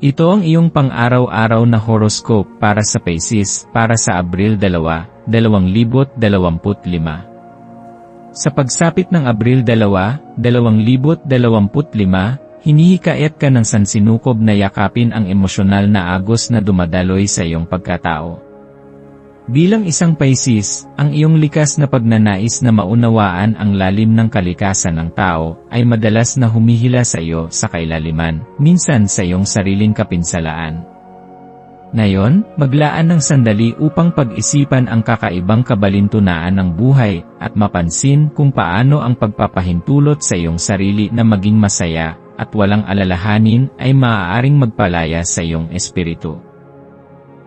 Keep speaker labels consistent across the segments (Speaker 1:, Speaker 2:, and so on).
Speaker 1: Ito ang iyong pang-araw-araw na horoscope para sa Pisces para sa Abril 2, 2025. Sa pagsapit ng Abril 2, 2025, hinihikayat ka ng sansinukob na yakapin ang emosyonal na agos na dumadaloy sa iyong pagkatao. Bilang isang Pisces, ang iyong likas na pagnanais na maunawaan ang lalim ng kalikasan ng tao ay madalas na humihila sa iyo sa kailaliman, minsan sa iyong sariling kapinsalaan. Ngayon, maglaan ng sandali upang pag-isipan ang kakaibang kabalintunaan ng buhay at mapansin kung paano ang pagpapahintulot sa iyong sarili na maging masaya at walang alalahanin ay maaaring magpalaya sa iyong espiritu.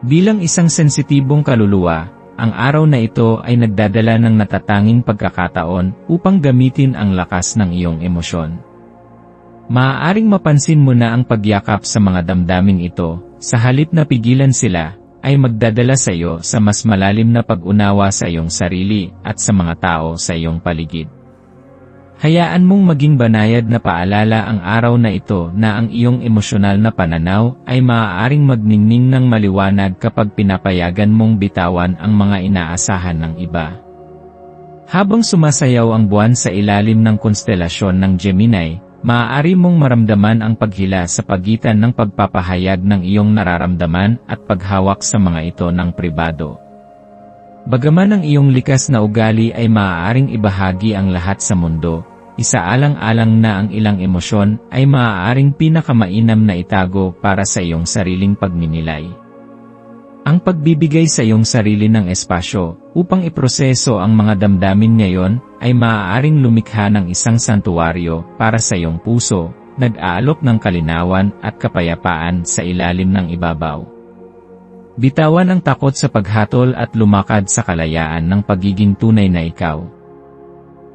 Speaker 1: Bilang isang sensitibong kaluluwa, ang araw na ito ay nagdadala ng natatanging pagkakataon upang gamitin ang lakas ng iyong emosyon. Maaaring mapansin mo na ang pagyakap sa mga damdaming ito, sa halip na pigilan sila, ay magdadala sa iyo sa mas malalim na pag-unawa sa iyong sarili at sa mga tao sa iyong paligid. Hayaan mong maging banayad na paalala ang araw na ito na ang iyong emosyonal na pananaw ay maaaring magningning ng maliwanag kapag pinapayagan mong bitawan ang mga inaasahan ng iba. Habang sumasayaw ang buwan sa ilalim ng konstelasyon ng Gemini, maaari mong maramdaman ang paghila sa pagitan ng pagpapahayag ng iyong nararamdaman at paghawak sa mga ito ng pribado. Bagaman ang iyong likas na ugali ay maaaring ibahagi ang lahat sa mundo, isaalang-alang na ang ilang emosyon ay maaaring pinakamainam na itago para sa iyong sariling pagninilay. Ang pagbibigay sa iyong sarili ng espasyo upang iproseso ang mga damdamin ngayon ay maaaring lumikha ng isang santuwaryo para sa iyong puso, nag-aalok ng kalinawan at kapayapaan sa ilalim ng ibabaw. Bitawan ang takot sa paghatol at lumakad sa kalayaan ng pagiging tunay na ikaw.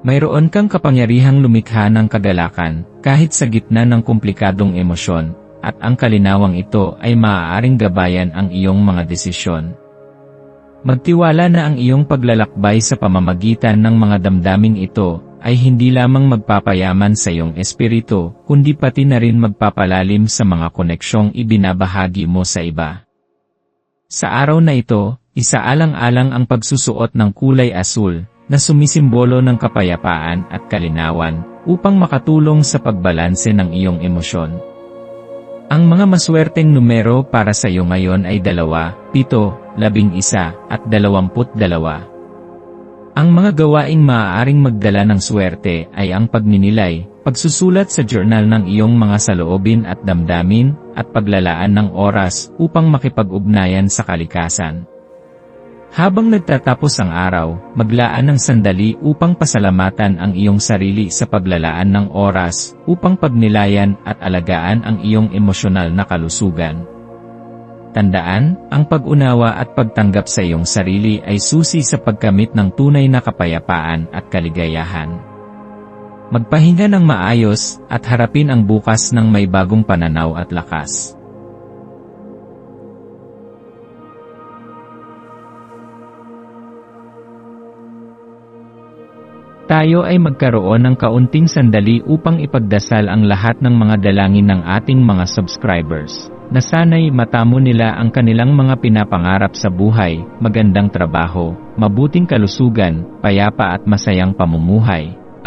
Speaker 1: Mayroon kang kapangyarihang lumikha ng kagalakan, kahit sa gitna ng komplikadong emosyon, at ang kalinawang ito ay maaaring gabayan ang iyong mga desisyon. Magtiwala na ang iyong paglalakbay sa pamamagitan ng mga damdaming ito, ay hindi lamang magpapayaman sa iyong espiritu, kundi pati na rin magpapalalim sa mga koneksyong ibinabahagi mo sa iba. Sa araw na ito, isaalang-alang ang pagsusuot ng kulay asul, na sumisimbolo ng kapayapaan at kalinawan upang makatulong sa pagbalanse ng iyong emosyon. Ang mga maswerteng numero para sa iyo ngayon ay 2, 7, 11 at 22. Ang mga gawaing maaaring magdala ng swerte ay ang pagninilay, pagsusulat sa journal ng iyong mga saloobin at damdamin, at paglalaan ng oras upang makipag-ugnayan sa kalikasan. Habang nagtatapos ang araw, maglaan ng sandali upang pasalamatan ang iyong sarili sa paglalaan ng oras, upang pagnilayan at alagaan ang iyong emosyonal na kalusugan. Tandaan, ang pag-unawa at pagtanggap sa iyong sarili ay susi sa pagkamit ng tunay na kapayapaan at kaligayahan. Magpahinga ng maayos at harapin ang bukas ng may bagong pananaw at lakas. Tayo ay magkaroon ng kaunting sandali upang ipagdasal ang lahat ng mga dalangin ng ating mga subscribers, na sana'y matamo nila ang kanilang mga pinapangarap sa buhay, magandang trabaho, mabuting kalusugan, payapa at masayang pamumuhay,